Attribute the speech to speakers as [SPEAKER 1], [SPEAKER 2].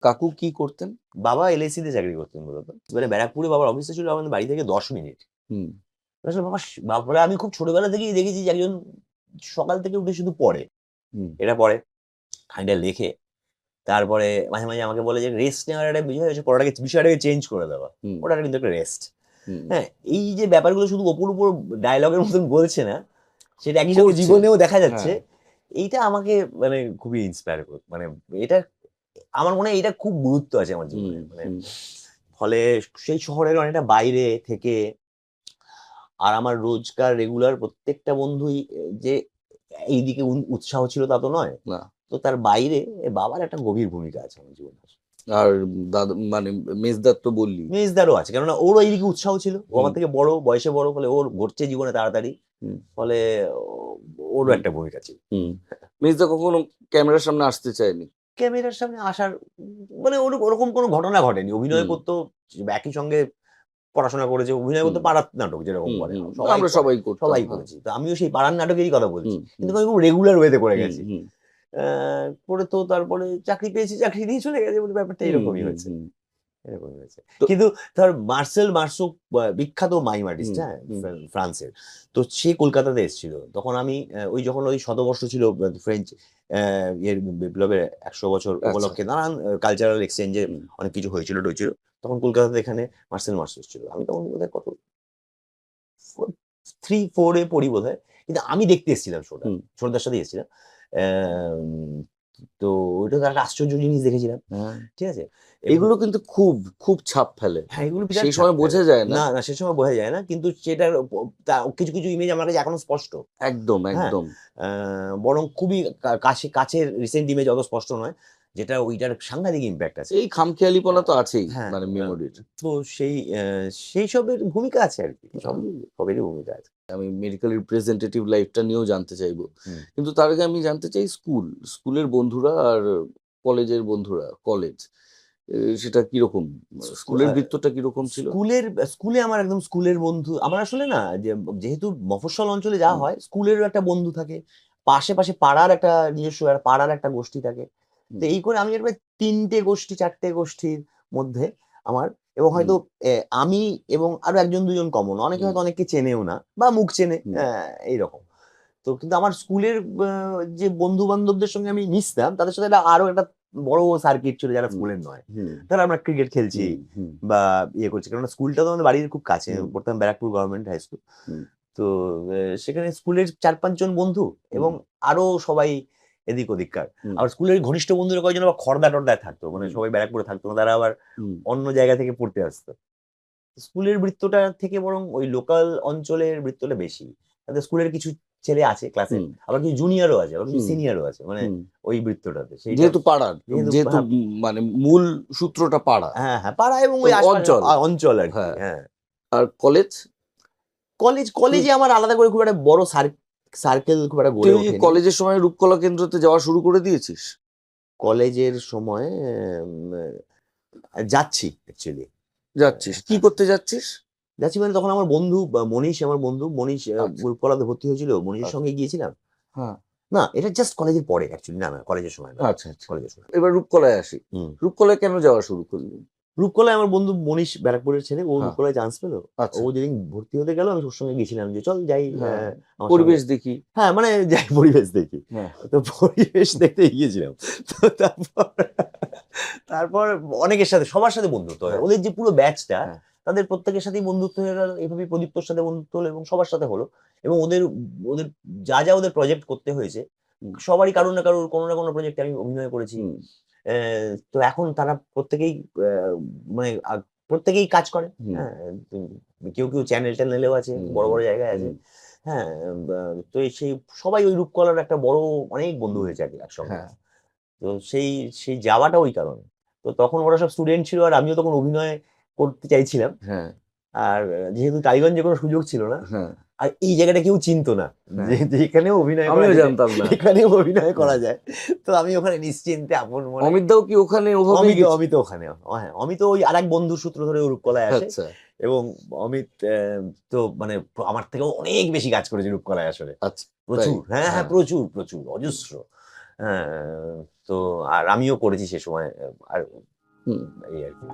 [SPEAKER 1] কাকু কি করতেন?
[SPEAKER 2] বাবা এলআইসি তে চাকরি করতেন মূলত। এবারে ব্যারাকপুরে বাবার অফিসে ছিল আমাদের বাড়ি থেকে দশ মিনিট।
[SPEAKER 1] হুম।
[SPEAKER 2] আসলে বাবা আমি খুব ছোটবেলা থেকেই দেখেছি যে একজন সকাল থেকে উঠে শুধু পড়ে। এটা পড়ে খানিকটা লেখে। তারপরে মাঝে মাঝে আমাকে বলে যে রেস্ট নেওয়ার একটা বিষয় হচ্ছে পড়াটাকে বিষয়টাকে চেঞ্জ করে দেওয়া। ওটা কিন্তু একটা রেস্ট। হ্যাঁ এই যে ব্যাপারগুলো শুধু ওপর উপর ডায়লগের মতন বলছে না সেটা একই সঙ্গে জীবনেও দেখা যাচ্ছে।
[SPEAKER 1] হ্যাঁ।
[SPEAKER 2] এইটা আমাকে মানে খুবই ইন্সপায়ার মানে এটা আমার মনে হয় এটা খুব গুরুত্ব আছে আমার জীবনে মানে ফলে সেই শহরের অনেকটা বাইরে থেকে আর আমার রোজকার রেগুলার প্রত্যেকটা বন্ধুই যে এইদিকে উৎসাহ ছিল তা তো নয়।
[SPEAKER 1] না।
[SPEAKER 2] তো তার বাইরে বাবার একটা গভীর ভূমিকা আছে আমার জীবনে।
[SPEAKER 1] আর দাদা মানে মেজদার তো বললি।
[SPEAKER 2] মেজদারও আছে কেননা ওরও এইদিকে উৎসাহ ছিল। ও আমার থেকে বড় বয়সে বড় ফলে ওর ঘটছে জীবনে তাড়াতাড়ি। ফলে ওরও একটা ভূমিকা ছিল।
[SPEAKER 1] মেজদা কখনো ক্যামেরার সামনে আসতে চায়নি?
[SPEAKER 2] ক্যামেরার সামনে আসার মানে ওরকম কোনো ঘটনা ঘটেনি। অভিনয় করতো একই সঙ্গে পড়াশোনা করেছে অভিনয় করতে। পাড়ার নাটক যেরকম করে সবাই
[SPEAKER 1] আমরা সবাই
[SPEAKER 2] সবাই
[SPEAKER 1] হ্যাঁ।
[SPEAKER 2] করেছি। তো আমিও সেই পাড়ার নাটকেরই কথা বলছি। কিন্তু আমি খুব রেগুলার ওয়েতে করে গেছি। আহ, করে তো তারপরে চাকরি পেয়েছি চাকরি নিয়ে চলে গেছে বলে ব্যাপারটা এরকমই হয়েছে।
[SPEAKER 1] হুম।
[SPEAKER 2] এরকমই হয়েছে। কিন্তু ধর মার্সেল মার্সো বিখ্যাত মাইম আর্টিস্ট হ্যাঁ? ফ্রান্সের। তো সে কলকাতাতে এসেছিল। তখন আমি ওই যখন ওই শতবর্ষ ছিল ফ্রেঞ্চ ইয়ের বিপ্লবের একশো বছর
[SPEAKER 1] আচ্ছা।
[SPEAKER 2] উপলক্ষে নানান কালচারাল এক্সচেঞ্জে অনেক কিছু হয়েছিল টয়েছিল। তখন কলকাতাতে এখানে মার্সেল মার্সো এসেছিল। আমি তখন বোধহয় কত থ্রি ফোরে পড়ি বোধ হয় কিন্তু আমি দেখতে এসেছিলাম শোটা। ছোটদার সাথে এসেছিলাম। আহ, তো ওইটা তো একটা আশ্চর্য জিনিস দেখেছিলাম।
[SPEAKER 1] হ্যাঁ।
[SPEAKER 2] ঠিক আছে?
[SPEAKER 1] এগুলো কিন্তু খুব খুব ছাপ ফেলে।
[SPEAKER 2] হ্যাঁ এগুলো
[SPEAKER 1] সেই সময় বোঝা যায় না।
[SPEAKER 2] না সেই সে সময় বোঝা যায় না কিন্তু সেটার কিছু কিছু ইমেজ আমার কাছে এখনও স্পষ্ট।
[SPEAKER 1] একদম
[SPEAKER 2] হ্যাঁ।
[SPEAKER 1] একদম।
[SPEAKER 2] আহ, বরং খুবই কাছে কাছের রিসেন্ট ইমেজ অত স্পষ্ট নয়। যেটা ওইটার সাংঘাতিক ইম্প্যাক্ট আছে।
[SPEAKER 1] এই খামখেয়ালিপনা তো আছেই
[SPEAKER 2] হ্যাঁ,
[SPEAKER 1] মানে
[SPEAKER 2] হ্যাঁ।
[SPEAKER 1] মেমোরির
[SPEAKER 2] তো সেই সেই সবের ভূমিকা আছে আর কি। সবই সবেরই ভূমিকা আছে।
[SPEAKER 1] আমি মেডিকেল রিপ্রেজেন্টেটিভ লাইফটা নিয়েও জানতে চাইব। কিন্তু তার আগে আমি জানতে চাই স্কুল। স্কুলের বন্ধুরা আর কলেজের বন্ধুরা কলেজ সেটা কীরকম? স্কুলের বৃত্তটা কীরকম ছিল?
[SPEAKER 2] স্কুলের স্কুলে আমার একদম স্কুলের বন্ধু আমার আসলে না যে যেহেতু মফস্বল অঞ্চলে যা হয় স্কুলেরও একটা বন্ধু থাকে। পাশে পাশে পাড়ার একটা নিজস্ব পাড়ার একটা গোষ্ঠী থাকে। এই করে আমি এবার তিনটে গোষ্ঠী চারটে গোষ্ঠীর মধ্যে আমার এবং হয়তো আমি এবং আরও একজন দুজন কমন অনেকে হয়তো অনেককে চেনেও না বা মুখ চেনে এইরকম। তো কিন্তু আমার স্কুলের যে বন্ধু বান্ধবদের সঙ্গে আমি মিশতাম তাদের সাথে একটা আরও একটা বড় সার্কিট ছিল যারা স্কুলের নয়। তারা আমরা ক্রিকেট খেলছি বা ইয়ে করছি। কারণ স্কুলটা তো আমাদের বাড়ির খুব কাছে পড়তাম ব্যারাকপুর গভর্নমেন্ট হাই স্কুল তো সেখানে স্কুলের চার পাঁচজন বন্ধু এবং আরও সবাই এদিক ওদিককার। আর স্কুলের ঘনিষ্ঠ বন্ধুরা কয়েকজন আবার খর্দা টর্দায় থাকতো মানে। সবাই ব্যারাকপুরে থাকতো না তারা আবার অন্য জায়গা থেকে পড়তে আসতো। স্কুলের বৃত্তটা থেকে বরং ওই লোকাল অঞ্চলের বৃত্তটা বেশি। তাদের স্কুলের কিছু ছেলে আছে ক্লাসে আবার কিছু জুনিয়রও আছে আবার কিছু সিনিয়রও আছে মানে ওই বৃত্তটাতে।
[SPEAKER 1] যেহেতু পাড়ার
[SPEAKER 2] যেহেতু-
[SPEAKER 1] মানে মূল সূত্রটা পাড়া।
[SPEAKER 2] হ্যাঁ হ্যাঁ পাড়া এবং ওই
[SPEAKER 1] অঞ্চল।
[SPEAKER 2] অঞ্চল আর
[SPEAKER 1] হ্যাঁ।
[SPEAKER 2] হ্যাঁ।
[SPEAKER 1] আর কলেজ
[SPEAKER 2] কলেজ কলেজে আমার আলাদা করে খুব একটা বড় সার্কেল খুব একটা গড়ে
[SPEAKER 1] তুই
[SPEAKER 2] ওঠেনি।
[SPEAKER 1] কলেজের সময় রূপকলা কেন্দ্রতে যাওয়া শুরু করে দিয়েছিস?
[SPEAKER 2] কলেজের সময় উম, যাচ্ছি অ্যাকচুয়ালি
[SPEAKER 1] যাচ্ছিস। কি করতে যাচ্ছিস?
[SPEAKER 2] যাচ্ছি মানে তখন আমার বন্ধু বা মনীষ আমার বন্ধু মনীষ আহ,
[SPEAKER 1] আচ্ছা।
[SPEAKER 2] রূপকলাতে ভর্তি হয়েছিল মনীষের
[SPEAKER 1] আচ্ছা।
[SPEAKER 2] সঙ্গে গিয়েছিলাম।
[SPEAKER 1] হ্যাঁ।
[SPEAKER 2] না এটা জাস্ট কলেজের পরে অ্যাকচুয়ালি না না কলেজের সময় না।
[SPEAKER 1] আচ্ছা আচ্ছা।
[SPEAKER 2] কলেজের সময়।
[SPEAKER 1] এবার রূপকলায় আসি।
[SPEAKER 2] হুম।
[SPEAKER 1] রূপকলায় কেন যাওয়া শুরু করলি?
[SPEAKER 2] রূপকলায় আমার বন্ধু মনীষ ব্যারাকপুরের ছেলে ও
[SPEAKER 1] হ্যাঁ।
[SPEAKER 2] রূপকলায় চান্স পেল।
[SPEAKER 1] আচ্ছা।
[SPEAKER 2] ও যেদিন ভর্তি হতে গেল আমি ওর সঙ্গে গেছিলাম যে চল যাই
[SPEAKER 1] হ্যাঁ।
[SPEAKER 2] আমার
[SPEAKER 1] পরিবেশ দেখি।
[SPEAKER 2] হ্যাঁ মানে যাই পরিবেশ দেখি।
[SPEAKER 1] হ্যাঁ।
[SPEAKER 2] তো পরিবেশ দেখতে গিয়েছিলাম। তো তারপর তারপর অনেকের সাথে সবার সাথে বন্ধুত্ব হয়।
[SPEAKER 1] হ্যাঁ।
[SPEAKER 2] ওদের যে পুরো ব্যাচটা
[SPEAKER 1] হ্যাঁ।
[SPEAKER 2] তাদের প্রত্যেকের সাথেই বন্ধুত্ব হয়ে গেল। এভাবেই প্রদীপ্তর সাথে বন্ধুত্ব হলো এবং সবার সাথে হলো। এবং ওদের ওদের যা যা ওদের প্রজেক্ট করতে হয়েছে সবারই কারোর না কারোর কোনো না কোনো প্রজেক্টে আমি অভিনয় করেছি। তো এখন তারা প্রত্যেকেই মানে প্রত্যেকেই কাজ করে। হ্যাঁ কেউ কেউ চ্যানেল ট্যানেলেও আছে বড় বড় জায়গায় আছে। হ্যাঁ তো সেই সবাই ওই রূপকলার একটা বড় অনেক বন্ধু হয়েছে আর এক- একসঙ্গে।
[SPEAKER 1] হ্যাঁ।
[SPEAKER 2] তো সেই সেই যাওয়াটা ওই কারণে। তো তখন ওরা সব স্টুডেন্ট ছিল আর আমিও তখন অভিনয় করতে চাইছিলাম।
[SPEAKER 1] হ্যাঁ।
[SPEAKER 2] আর যেহেতু টালিগঞ্জে কোনো সুযোগ ছিল না
[SPEAKER 1] হ্যাঁ।
[SPEAKER 2] আর এই জায়গাটা কেউ চিনতো না
[SPEAKER 1] হ্যাঁ।
[SPEAKER 2] যে যে এখানেও অভিনয় করা
[SPEAKER 1] আমিও জানতাম না।
[SPEAKER 2] এখানেও অভিনয় করা যায়। তো আমি ওখানে নিশ্চিন্তে আপন মনে
[SPEAKER 1] অমিত দাও কি ওখানে
[SPEAKER 2] অমিত অমিত ওখানে। হ্যাঁ অমিত ওই আরেক বন্ধুর সূত্র ধরে রূপকলায় আসে।
[SPEAKER 1] আচ্ছা।
[SPEAKER 2] এবং অমিত তো মানে আমার থেকেও অনেক বেশি কাজ করেছে রূপকলায় আসলে।
[SPEAKER 1] আচ্ছা
[SPEAKER 2] প্রচুর। হ্যাঁ হ্যাঁ
[SPEAKER 1] হ্যাঁ।
[SPEAKER 2] প্রচুর প্রচুর অজস্র। হ্যাঁ তো আর আমিও করেছি সে সময় আর এই আর কি।